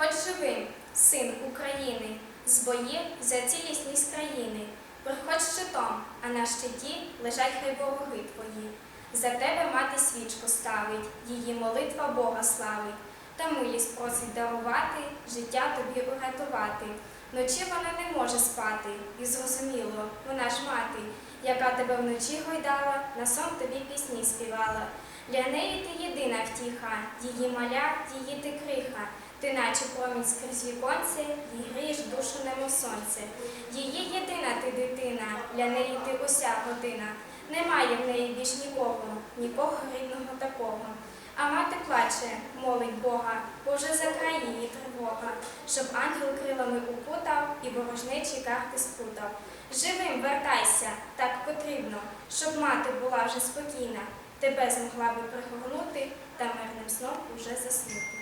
Приходь живим, син України, з боїв за цілісність країни. Приходь щитом, а на щиті лежать хай вороги твої. За тебе мати свічку ставить, її молитва Бога славить. Та милість просить дарувати, життя тобі урятувати. Вночі вона не може спати, і зрозуміло, вона ж мати, яка тебе вночі гойдала, на сон тобі пісні співала. Для неї ти єдина втіха, її маля, її ти криха. Ти наче промінь скрізь віконце, їй грієш душу немо сонце. Її єдина ти дитина, для неї ти уся година. Немає в неї більш нікого, нікого рідного такого. А мати плаче, молить Бога, бо вже за край її тривога, щоб ангел крилами упутав і ворожнечі карти спутав. Живим вертайся, так потрібно, щоб мати була вже спокійна, тебе змогла би пригорнути та мирним сном уже заснути.